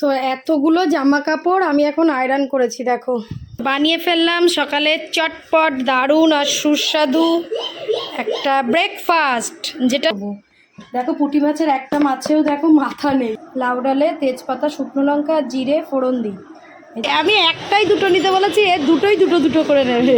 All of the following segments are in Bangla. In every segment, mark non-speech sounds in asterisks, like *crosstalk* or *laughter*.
তো এতগুলো জামা কাপড় আমি এখন আয়রন করেছি দেখো। বানিয়ে ফেললাম সকালে চটপট দারুণ আর সুস্বাদু একটা ব্রেকফাস্ট যেটা দেখো পুঁটি মাছের একটা মাছেও দেখো মাথা নেই। লাউ ডালে তেজপাতা শুকনো লঙ্কা জিরে ফোড়ন দিই আমি একটাই দুটো নিতে বলেছি এ দুটোই দুটো দুটো করে নেবে।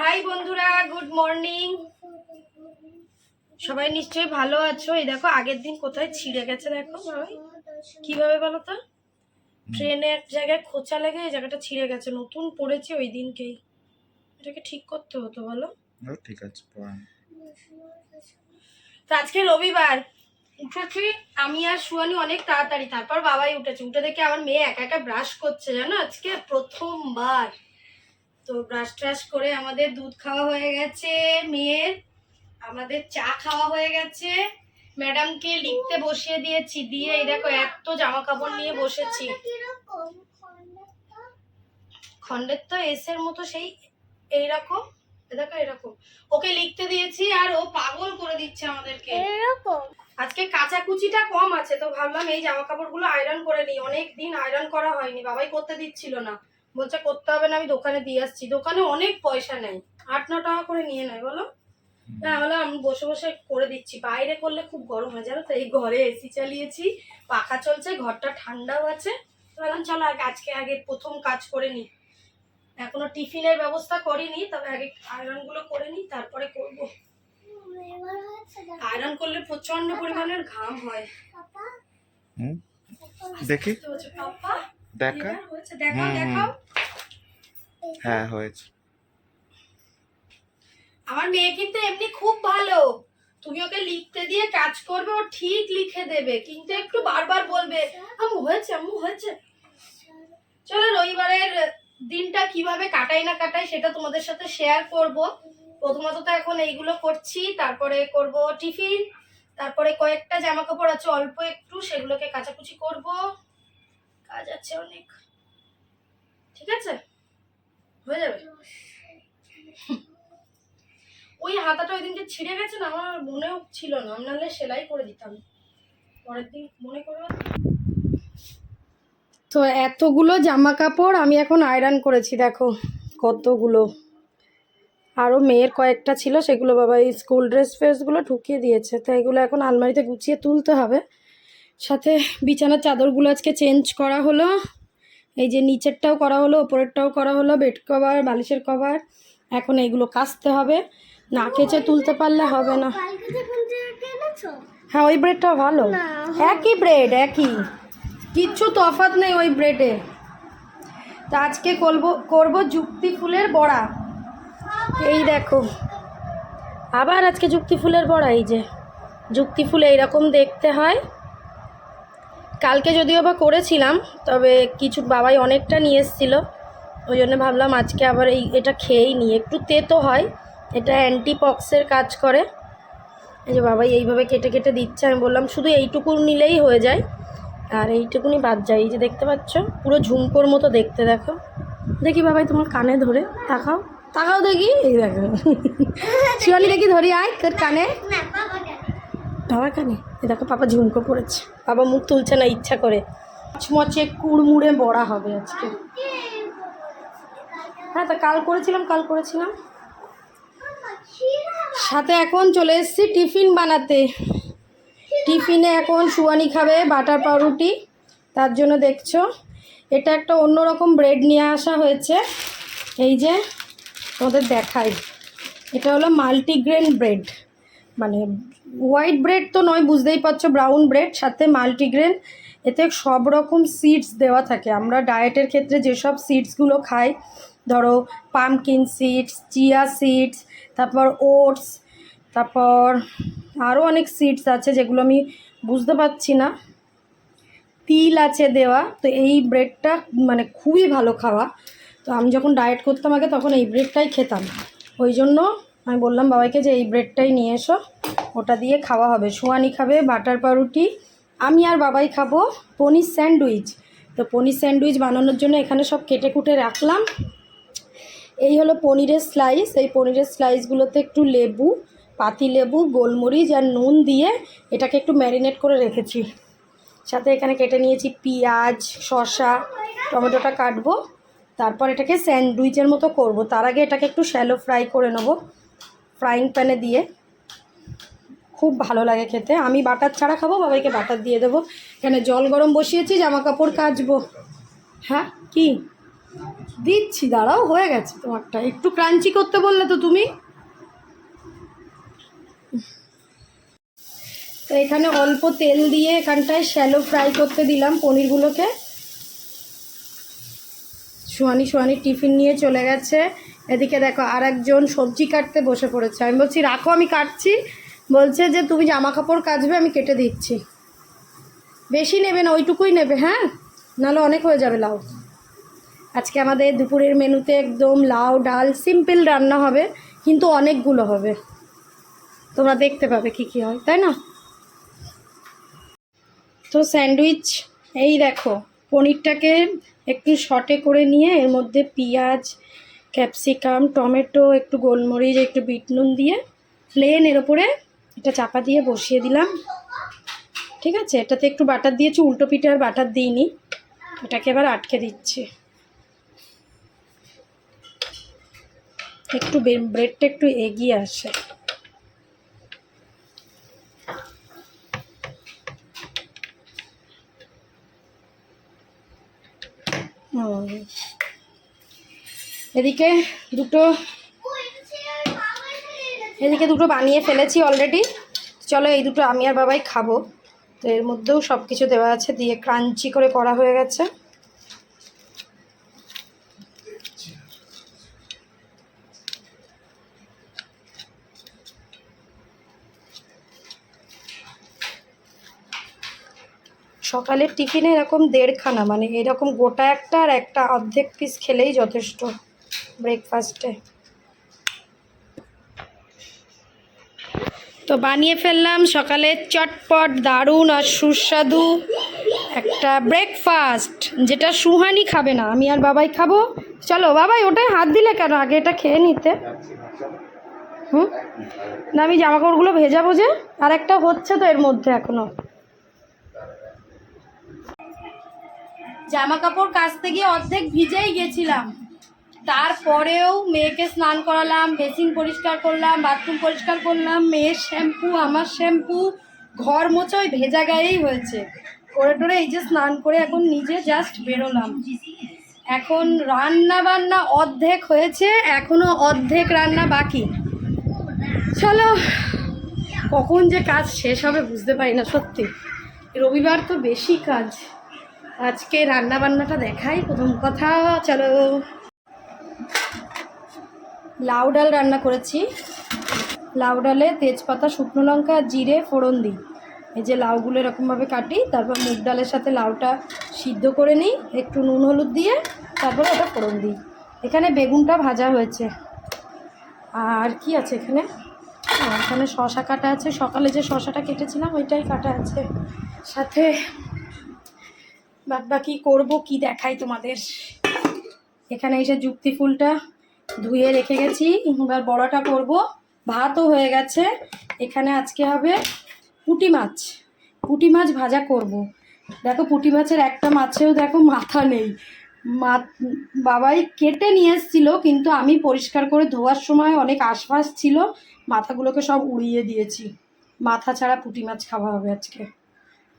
হাই বন্ধুরা গুড মর্নিং। সবাই নিশ্চয়ই ভালো আছো? এই দেখো আগের দিন কোথায় ছিঁড়ে গেছে দেখো সবাই। কীভাবে বলো তো? ট্রেনে এক জায়গায় খোঁচা লেগে এই জায়গাটা ছিঁড়ে গেছে নতুন পড়েছে ওই দিনকেই। এটাকে ঠিক করতে হতো বলো। ঠিক আছে তো আজকে রবিবার উঠেছি, আমি আর সুয়ানি অনেক তাড়াতাড়ি তারপর বাবাই উঠেছে। উঠে দেখে আমার মেয়ে একা একা ব্রাশ করছে, জানো? আজকে প্রথমবার। তো ব্রাশ ট্রাশ করে আমাদের দুধ খাওয়া হয়ে গেছে, মেয়ের। আমাদের চা খাওয়া হয়ে গেছে। ম্যাডামকে লিখতে বসিয়ে দিয়েছি, দিয়ে এই দেখো এত জামা কাপড় নিয়ে বসেছি। খন্ডের তো এসের মতো সেই এইরকম। দেখো এরকম। ওকে লিখতে দিয়েছি আর ও পাগল করে দিচ্ছে আমাদেরকে। আজকে কাচাকুচিটা কম আছে তো ভাবলাম এই জামা কাপড়গুলো আয়রন করে নিই। অনেক দিন আয়রন করা হয়নি বাবাই করতে দিচ্ছিল না। বলছে করতে হবে না আমি দোকানে দিয়ে আসছি। দোকানে অনেক পয়সা নেয় আট ন টাকা করে নিয়ে নেয় বলো। হ্যাঁ বলে আমি বসে বসে করে দিচ্ছি। বাইরে করলে খুব গরম হয় জানো তো এই ঘরে এসি চালিয়েছি পাখা চলছে ঘরটা ঠান্ডাও আছে। বললাম চলো আগে আজকে আগে প্রথম কাজ করে নিই। এখনও টিফিনের ব্যবস্থা করিনি তবে আগে আয়রনগুলো করে নিই তারপরে করব। আয়রন করলে প্রচণ্ড পরিমাণের ঘাম হয়। দেখি। দেখা? দেখাও। হ্যাঁ হয়েছে। আমার মেয়ে কিন্তু এমনি খুব ভালো। তুমি ওকে লিখতে দিয়ে কাজ করবে ও ঠিক লিখে দেবে। কিন্তু একটু বারবার বলবে আম্মু হয়েছে আম্মু হয়েছে। চলো রবিবারের দিনটা কীভাবে কাটাই না কাটাই সেটা তোমাদের সাথে শেয়ার করব। প্রথমত তো এখন এইগুলো করছি তারপরে করব টিফিন তারপরে কয়েকটা জামা কাপড় আছে অল্প একটু সেগুলোকে কাচাকুচি করব। কাজ আছে অনেক। ঠিক আছে? হয়ে যাবে? *laughs* ওই হাতাটা ওই দিনকে ছিঁড়ে গেছে না আমার মনেও ছিল না। আমি নাহলে সেলাই করে দিতাম। পরের দিন মনে করবে তো এতগুলো জামা কাপড় আমি এখন আয়রন করেছি দেখো। কতগুলো। আরও মেয়ের কয়েকটা ছিল, সেগুলো বাবা এই স্কুল ড্রেস ফ্রেসগুলো ঢুকিয়ে দিয়েছে। তো এগুলো এখন আলমারিতে গুছিয়ে তুলতে হবে। সাথে বিছানার চাদরগুলো আজকে চেঞ্জ করা হলো। এই যে নিচেরটাও করা হলো, ওপরেরটাও করা হলো বেড কভার বালিশের কভার এখন এইগুলো কাচতে হবে। না কেচে তুলতে পারলে হবে না। হ্যাঁ ওই ব্রেডটা ভালো। একই ব্রেড একই। কিচ্ছু তফাৎ নেই ওই ব্রেডে তা আজকে করব করব যুক্তি ফুলের বড়া। এই দেখো। আবার আজকে যুক্তি ফুলের বড়া, এই যে। যুক্তি ফুল এইরকম দেখতে হয়। কালকে যদিও বা করেছিলাম, তবে কিছু বাবাই অনেকটা নিয়ে এসেছিল। ওই জন্য ভাবলাম আজকে আবার এই, এটা খেয়েই নিই। একটু তেতো হয়, এটা অ্যান্টিপক্সের কাজ করে। এই যে বাবাই এইভাবে কেটে কেটে দিচ্ছে, আমি বললাম শুধু এইটুকু নিলেই হয়ে যায়। আর এইটুকুনি বাদ যায়। এই যে দেখতে পাচ্ছ, পুরো ঝুমকোর মতো দেখতে, দেখো। দেখি বাবাই তোমার কানে ধরে, তাকাও। তাকাও দেখি এই দেখো। শিওলি দেখি ধরি আয় তোর কানে। বাবার কানে? এই দেখো পাপা ঝুমকো পড়েছে। বাবা মুখ তুলছে না ইচ্ছা করে। মচমচে কুড়মুড়ে বড়া হবে আজকে। হ্যাঁ তা কাল করেছিলাম কাল করেছিলাম। সাথে এখন চলে এসেছি টিফিন বানাতে। টিফিনে এখন সুয়ানি খাবে বাটার পাউরুটি। তার জন্য দেখছ এটা একটা অন্যরকম ব্রেড নিয়ে আসা হয়েছে। এই যে তোমাদের দেখাই। এটা হলো মাল্টিগ্রেন ব্রেড মানে হোয়াইট ব্রেড তো নয়, বুঝতেই পারছ ব্রাউন ব্রেড সাথে মাল্টিগ্রেন এতে সব রকম সিডস দেওয়া থাকে। আমরা ডায়েটের ক্ষেত্রে যেসব সিডসগুলো খাই, ধরো পামকিন সিডস চিয়া সিডস তারপর ওটস তারপর আরও অনেক সিডস আছে যেগুলো আমি বুঝতে পারছি না। তিল আছে দেওয়া, তো এই ব্রেডটা মানে খুবই ভালো খাওয়া। তো আমি যখন ডায়েট করতাম আগে, তখন এই ব্রেডটাই খেতাম। ওই জন্য আমি বললাম বাবাইকে যে, এই ব্রেডটাই নিয়ে এসো। ওটা দিয়ে খাওয়া হবে। সোয়ানি খাবে, বাটার পাউরুটি। আমি আর বাবাই খাব পনির স্যান্ডউইচ। তো পনির স্যান্ডউইচ বানানোর জন্য এখানে সব কেটে কুটে রাখলাম। এই হলো পনিরের স্লাইস এই পনিরের স্লাইসগুলোতে একটু লেবু, পাতি লেবু, গোলমরিচ আর নুন দিয়ে এটাকে একটু ম্যারিনেট করে রেখেছি। সাথে এখানে কেটে নিয়েছি পেঁয়াজ, শসা, টমেটোটা কাটবো। তারপর এটাকে স্যান্ডউইচের মতো করব। তার আগে এটাকে একটু শ্যালো ফ্রাই করে নেব ফ্রাইং প্যানে দিয়ে। খুব ভালো লাগে খেতে। আমি বাটার ছাড়া খাব, বাবাইকে বাটার দিয়ে দেবো। এখানে জল গরম বসিয়েছি জামা কাপড় কাচবো। হ্যাঁ কি? দিচ্ছি, দাঁড়াও, হয়ে গেছে তোমারটা। একটু ক্রাঞ্চি করতে বললে তো তুমি। তো এখানে অল্প তেল দিয়ে এখানটায় শ্যালো ফ্রাই করতে দিলাম পনিরগুলোকে। সোয়ানি সোয়ানি টিফিন নিয়ে চলে গেছে। এদিকে দেখো আর একজন সবজি কাটতে বসে পড়েছে। আমি বলছি, রাখো, আমি কাটছি। বলছে যে, তুমি জামা কাপড় কাচবে আমি কেটে দিচ্ছি। বেশি নেবে না, ওইটুকুই নেবে হ্যাঁ? নাহলে অনেক হয়ে যাবে লাউ। আজকে আমাদের দুপুরের মেনুতে একদম লাউ, ডাল, সিম্পল রান্না হবে, কিন্তু অনেকগুলো হবে। তোমরা দেখতে পাবে কি কি হয়, তাই না? তো স্যান্ডউইচ, এই দেখো পনিরটাকে একটু শর্টে করে নিয়ে এর মধ্যে পেঁয়াজ ক্যাপসিকাম টমেটো, একটু গোলমরিচ, একটু বিট নুন দিয়ে প্লেন এর ওপরে এটা চাপা দিয়ে বসিয়ে দিলাম। ঠিক আছে? এটাতে একটু বাটার দিয়েছি, উল্টো পিঠে আর বাটার দিইনি। এটাকে এবার আটকে দিচ্ছি। একটু ব্রেডটা একটু এগিয়ে আসে। এদিকে দুটো এদিকে দুটো বানিয়ে ফেলেছি অলরেডি চলো এই দুটো আমি আর বাবাই খাব। তো এর মধ্যেও সব কিছু দেওয়া আছে, দিয়ে ক্রাঞ্চি করে করা হয়ে গেছে। সকালের টিফিনে এরকম দেড়খানা মানে এরকম গোটা একটা আর একটা অর্ধেক পিস খেলেই যথেষ্ট ব্রেকফাস্টে তো বানিয়ে ফেললাম সকালে চটপট, দারুণ আর সুস্বাদু একটা ব্রেকফাস্ট যেটা সুহানি খাবে না, আমি আর বাবাই খাব। চলো বাবাই ওটাই হাত দিলে কেন? আগে এটা খেয়ে নিতে। হুম? না, আমি জামা কাপড়গুলো ভেজাবো যে, আর একটা হচ্ছে তো এর মধ্যে এখনও। জামা কাপড় কাচতে গিয়ে অর্ধেক ভিজেই গেছিলাম। তারপরেও মেয়েকে স্নান করালাম, বেসিন পরিষ্কার করলাম, বাথরুম পরিষ্কার করলাম, মেয়ের শ্যাম্পু, আমার শ্যাম্পু, ঘর মোচয় ভেজা গায়েই হয়েছে। করে টোরে এই যে স্নান করে এখন নিজে জাস্ট বেরোলাম। এখন রান্না বান্না অর্ধেক হয়েছে, এখনও অর্ধেক রান্না বাকি। চলো, কখন যে কাজ শেষ হবে বুঝতে পারি না সত্যি। রবিবার তো বেশি কাজ। আজকে রান্না বান্নাটা দেখাই, প্রথম কথা, চলো। লাউ ডাল রান্না করেছি। লাউ ডালে তেজপাতা, শুকনো লঙ্কা, জিরে, ফোড়ন দিই। এই যে লাউগুলো এরকমভাবে কাটি, তারপর মুগ ডালের সাথে লাউটা সিদ্ধ করে নিই, একটু নুন, হলুদ দিয়ে, তারপর ওটা ফোড়ন দিই। এখানে বেগুনটা ভাজা হয়েছে। আর কি আছে এখানে? এখানে শশা কাটা আছে। সকালে যে শশাটা কেটেছিলাম, ওইটাই কাটা আছে। সাথে বাদ বাকি করব, কি দেখাই তোমাদের? এখানে এসে যুক্তি ফুলটা ধুয়ে রেখে গেছি। এবার বড়াটা করব। ভাতও হয়ে গেছে। এখানে আজকে হবে পুঁটি মাছ। পুঁটি মাছ ভাজা করব। দেখো, পুটি মাছের একটা মাছেও দেখো মাথা নেই। মা, বাবাই কেটে নিয়ে এসেছিল, কিন্তু আমি পরিষ্কার করে ধোয়ার সময় অনেক আশপাশ ছিল। মাথাগুলোকে সব উড়িয়ে দিয়েছি। মাথা ছাড়া পুঁটি মাছ খাওয়া হবে আজকে।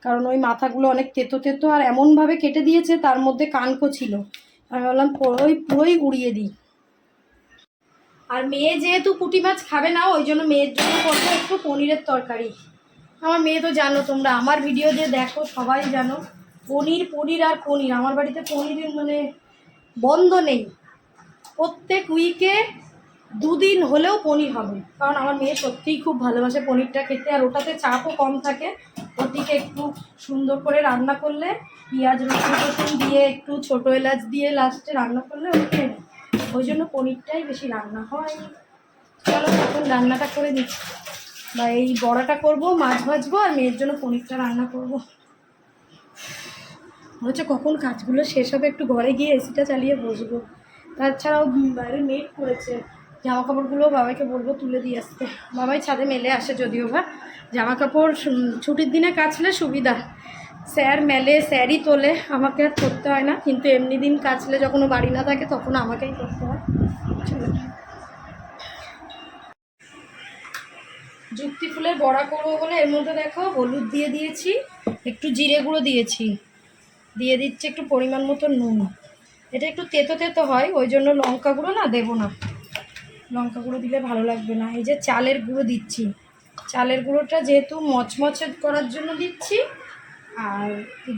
কারণ ওই মাথাগুলো অনেক তেতো তেতো আর এমনভাবে কেটে দিয়েছে, তার মধ্যে কানকো ছিল। আমি বললাম পুরোই পুরোই উড়িয়ে দিই। আর মেয়ে যেহেতু পুঁটি মাছ খাবে না, ওই জন্য মেয়ের জন্য করব একটু পনিরের তরকারি। আমার মেয়ে তো জানো তোমরা, আমার ভিডিও দিয়ে দেখো, সবাই জানো। পনির পনির আর পনির। আমার বাড়িতে পনির মানে বন্ধ নেই। প্রত্যেক উইকে দুদিন হলেও পনির হবে। কারণ আমার মেয়ে সত্যিই খুব ভালোবাসে পনিরটা খেতে, আর ওটাতে চাপও কম থাকে। ওটিকে একটু সুন্দর করে রান্না করলে, পেঁয়াজ, রসুন, টসুন দিয়ে একটু ছোটো এলাচ দিয়ে লাস্টে রান্না করলে ও খেয়ে নেয়। ওই জন্য পনিরটাই বেশি রান্না হয়। চলো, এখন রান্নাটা করে দিচ্ছি বা এই বড়াটা করব, মাছ ভাজবো, আর মেয়ের জন্য পনিরটা রান্না করব। হচ্ছে কখন কাজগুলো শেষ হবে? একটু ঘরে গিয়ে এসিটা চালিয়ে বসবো। তাছাড়াও বাইরে মেঘ করেছে। জামা কাপড়গুলো বাবাকে বলব তুলে দিয়ে আসতে। বাবাই ছাদে মেলে আসে যদিও বা। জামা কাপড় ছুটির দিনে কাচলে সুবিধা। স্যার মেলে, স্যারই তোলে, আমাকে আর করতে হয় না। কিন্তু এমনি দিন কাচলে যখন বাড়ি না থাকে তখন আমাকেই করতে হয়। যুক্তি ফুলের বড়া করব বলে এর মধ্যে দেখো হলুদ দিয়ে দিয়েছি, একটু জিরে গুঁড়ো দিয়েছি। দিয়ে দিচ্ছি একটু পরিমাণ মতো নুন। এটা একটু তেতো তেতো হয়, ওই জন্য লঙ্কা গুঁড়ো না দেবো না। লঙ্কা গুঁড়ো দিলে ভালো লাগবে না। এই যে চালের গুঁড়ো দিচ্ছি। চালের গুঁড়োটা যেহেতু মচমচে করার জন্য দিচ্ছি আর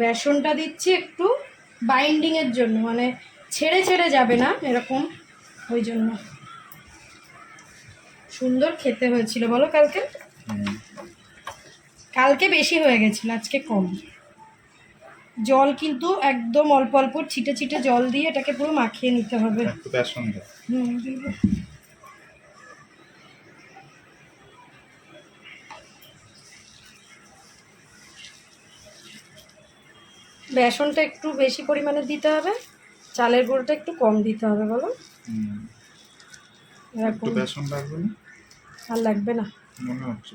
বেসনটা দিচ্ছি একটু বাইন্ডিংয়ের জন্য। মানে ছেড়ে ছেড়ে যাবে না এরকম ওই জন্য। সুন্দর খেতে হয়েছিল। বলো কালকে? কালকে বেশি হয়ে গেছিল আজকে কম। জল কিন্তু একদম অল্প অল্প ছিটে ছিটে জল দিয়ে এটাকে পুরো মাখিয়ে নিতে হবে। হুম, বেসনটা একটু বেশি পরিমাণে দিতে হবে। চালের গুঁড়োটা একটু কম দিতে হবে বলো। এরকম একটু বেসন লাগবে না? আর লাগবে না। মনে হচ্ছে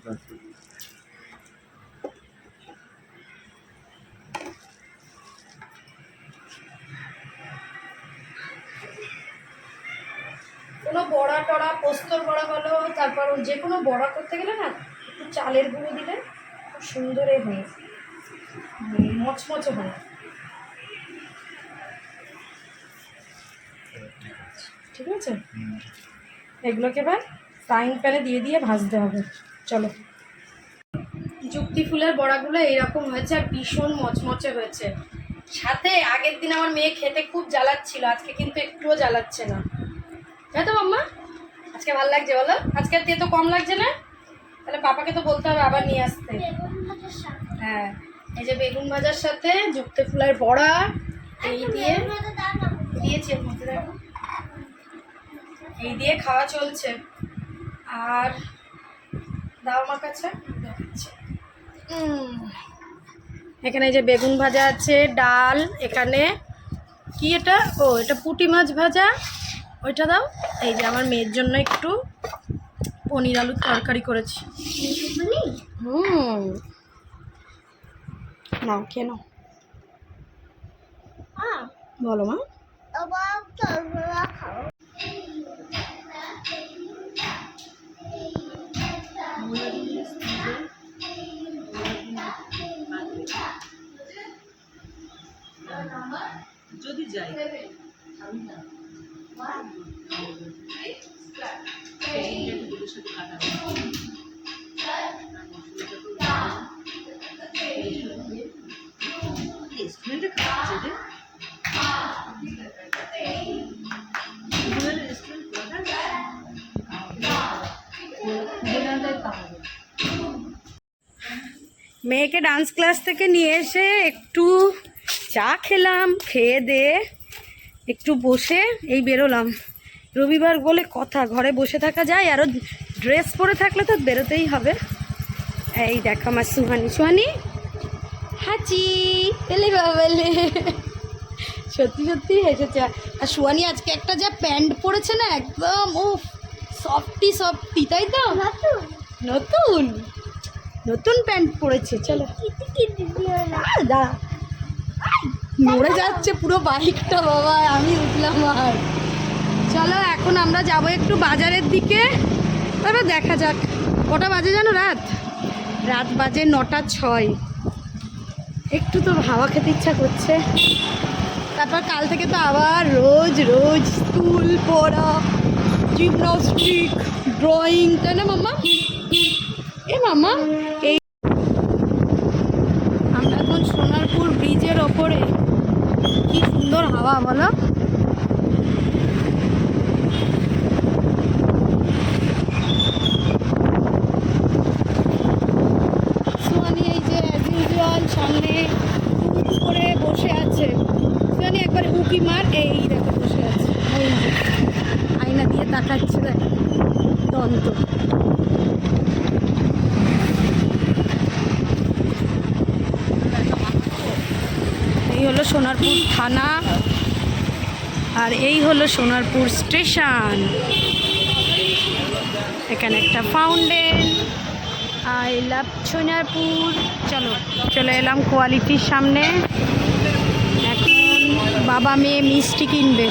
কোনো বড়া টড়া পোস্তর বড়া বলো তারপর যে কোনো বড়া করতে গেলে না একটু চালের গুঁড়ো দিলে খুব সুন্দরই হয়। মানে মচমচে হয় ঠিক আছে হুম। এগুলোকে এবার ফ্রাইং প্যানে দিয়ে দিয়ে ভাজতে হবে। চলো। যুক্তি ফুলের বড়াগুলো এইরকম হয়েছে আর ভীষণ মচমচে হয়েছে। সাথে আগের দিন আমার মেয়ে খেতে খুব জ্বালাচ্ছিল, আজকে কিন্তু একটুও জ্বালাচ্ছে না। তাই তো মাম্মা? আজকে ভালো লাগছে বলো? আজকে তো কম লাগছে না? তাহলে পাপাকে তো বলতে হবে আবার নিয়ে আসতে। হ্যাঁ এই যে বেগুন ভাজার সাথে যুক্তি ফুলের বড়া, এই দিয়ে দিয়েছি। মধ্যে দেখো এই দিয়ে খাওয়া চলছে। আর দাও আমার কাছে এখানে এই যে বেগুন ভাজা আছে ডাল এখানে কি এটা? ও এটা পুঁটি মাছ ভাজা। ওইটা দাও। এই যে আমার মেয়ের জন্য একটু পনির আলুর তরকারি করেছি। হুম। নাও কেন বলো মা। মেয়েকে ডান্স ক্লাস থেকে নিয়ে এসে একটু চা খেলাম খেয়ে দে একটু বসে এই বেরোলাম। রবিবার বলে কথা ঘরে বসে থাকা যায় আরও ড্রেস পরে থাকলে তো বেরোতেই হবে। এই দেখো আমার সুহানি। সুহানি? হাচি পেলে বাবালে সত্যি সত্যি হেসেছে। আর সুহানি আজকে একটা যা প্যান্ট পরেছে না একদম ও সফটি সফটি তাই তো? নতুন। নতুন? প্যান্ট পরেছে চলো। দাঁড়া। নড়ে যাচ্ছে পুরো বাইকটা বাবা, আমি উঠলাম আর। চলো, এখন আমরা যাব একটু বাজারের দিকে। তবে দেখা যাক, কটা বাজে জানো রাত? রাত বাজে নটা ছয়। একটু তো হাওয়া খেতে ইচ্ছা করছে। তারপর কাল থেকে তো আবার রোজ রোজ স্কুল পড়া জিমনাস্টিক ড্রয়িং তাই না মাম্মা? এ মামা এই আমরা এখন সোনারপুর ব্রিজের ওপরে কি সুন্দর হাওয়া বলো। সামনে করে বসে আছে। একবার উকি এই বসে আছে। ওই যে দেখাচ্ছে দেখ, দন্ত। এই হলো সোনারপুর থানা। আর এই হলো সোনারপুর স্টেশন। এখানে একটা ফাউন্টেন আই লাভ সোনারপুর। চলো, চলে এলাম কোয়ালিটির সামনে। এখন বাবা মেয়ে মিষ্টি কিনবে।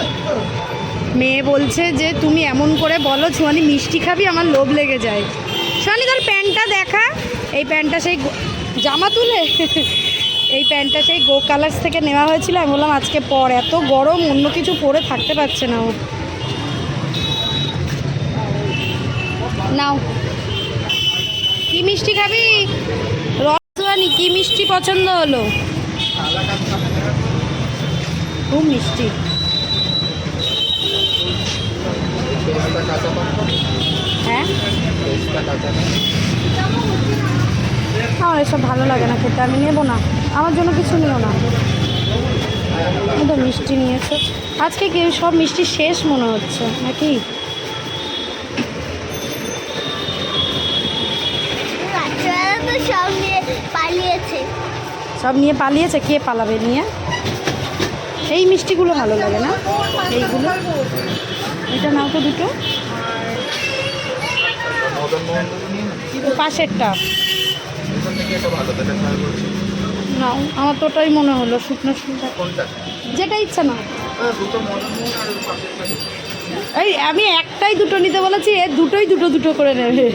মেয়ে বলছে যে, তুমি এমন করে বলো ছোয়ানি মিষ্টি খাবি, আমার লোভ লেগে যায়। ছোয়ানি তোর প্যান্টটা দেখা। এই প্যান্টটা সেই জামা তুলে? এই প্যান্টটা সেই গো কালার্স থেকে নেওয়া হয়েছিল। আমি বললাম, আজকে পর এত গরম, অন্য কিছু পরে থাকতে পারছে না ও। নাও। কি মিষ্টি খাবি? রসওয়ানি কি মিষ্টি পছন্দ হলো? খুব মিষ্টি। হ্যাঁ? এসব ভালো লাগে না খেতে, আমি নেব না। আমার জন্য কিছু নিও না। তো মিষ্টি নিয়েছে। আজকে কি সব মিষ্টি শেষ মনে হচ্ছে নাকি? সব নিয়ে পালিয়েছে। সব নিয়ে পালিয়েছে? কে পালাবে নিয়ে? এই মিষ্টিগুলো ভালো লাগে না? এইগুলো? এটা নাও তো দুটো। পাশেরটা। নাও আমার তো ওটাই মনে হলো শুকনো শুকনো। যেটা ইচ্ছা না হ্যাঁ। এই আমি একটাই দুটো নিতে বলেছি এ দুটোই দুটো দুটো করে নেবে।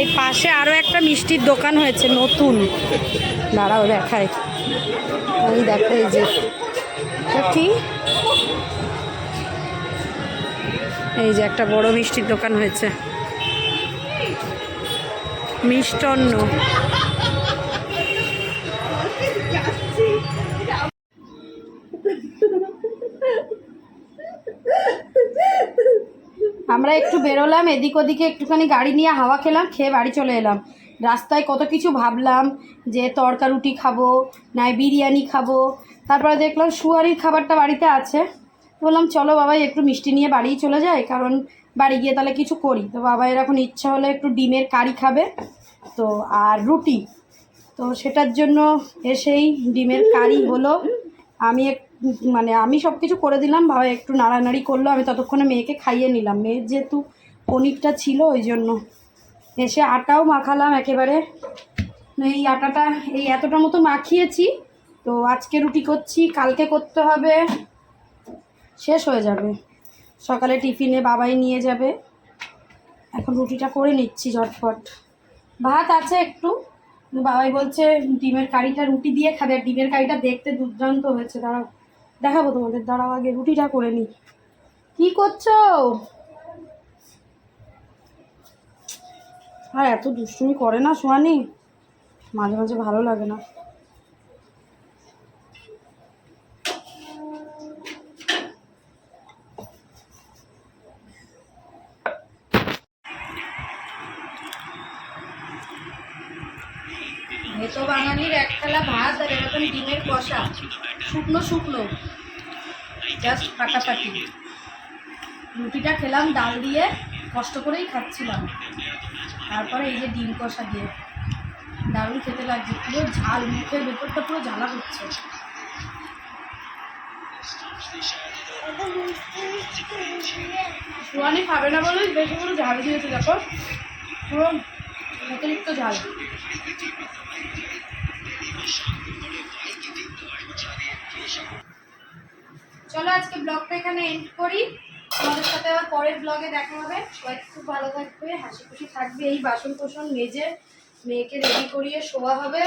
এই পাশে আরও একটা মিষ্টির দোকান হয়েছে নতুন। দাঁড়াও দেখায় এই দেখাই যে কি? এই যে একটা বড় মিষ্টির দোকান হয়েছে। মিষ্টান্ন। আমরা একটু বেরোলাম, এদিক ওদিকে একটুখানি গাড়ি নিয়ে হাওয়া খেলাম, খেয়ে বাড়ি চলে এলাম। রাস্তায় কত কিছু ভাবলাম, যে তড়কা রুটি খাব, নাই বিরিয়ানি খাব। তারপরে দেখলাম সুয়ারির খাবারটা বাড়িতে আছে। বললাম, চলো বাবাই একটু মিষ্টি নিয়ে বাড়িই চলে যায় কারণ বাড়ি গিয়ে তাহলে কিছু করি। তো বাবাইয়ের এরকম ইচ্ছা হলো একটু ডিমের কারি খাবে। তো আর রুটি। তো সেটার জন্য এসেই ডিমের কারি হলো। আমি এক মানে আমি সব কিছু করে দিলাম, বাবা একটু নাড়ানাড়ি করল, আমি ততক্ষণে মেয়েকে খাইয়ে নিলাম। মেয়ের যেহেতু পনিরটা ছিল ওই জন্য। এসে আটাও মাখালাম একেবারে। এই আটাটা এই এতটা মতো মাখিয়েছি, তো আজকে রুটি করছি, কালকে করতে হবে। শেষ হয়ে যাবে। সকালে টিফিনে বাবাই নিয়ে যাবে। এখন রুটিটা করে নিচ্ছি ঝটফট ভাত আছে একটু। বাবাই বলছে, ডিমের কারিটা রুটি দিয়ে খাবে, আর ডিমের কারিটা দেখতে দুর্দান্ত হয়েছে, দাঁড়াও। দেখাবো তোমাদের, দাঁড়াও আগে, রুটিটা করে নিই। কি করছ? আর এত দুষ্টুমি করে না শোয়ানি মাঝে মাঝে ভালো লাগে না। কষা শুকনো শুকনো। জাস্ট ফাটাফাটি। রুটিটা খেলাম, ডাল দিয়ে কষ্ট করেই খাচ্ছিলাম। তারপরে এই যে ডিম কষা দিয়ে। দারুণ খেতে লাগছে। পুরো ঝাল, মুখের ভেতরটা পুরো জ্বালা হচ্ছে। সুয়ানি খাবে না বলে বেশি পুরো ঝাল দিয়েছে, দেখো। পুরো অতিরিক্ত ঝাল। চলো আজকে ব্লগটা এখানে এন্ড করি। আমাদের সাথে আবার পরের ব্লগে দেখা হবে। সবাই খুব ভালো থাকবে, হাসি খুশি থাকবে। এই বাসন কোসন মেজে, মেয়েকে রেডি করিয়ে শোয়া হবে।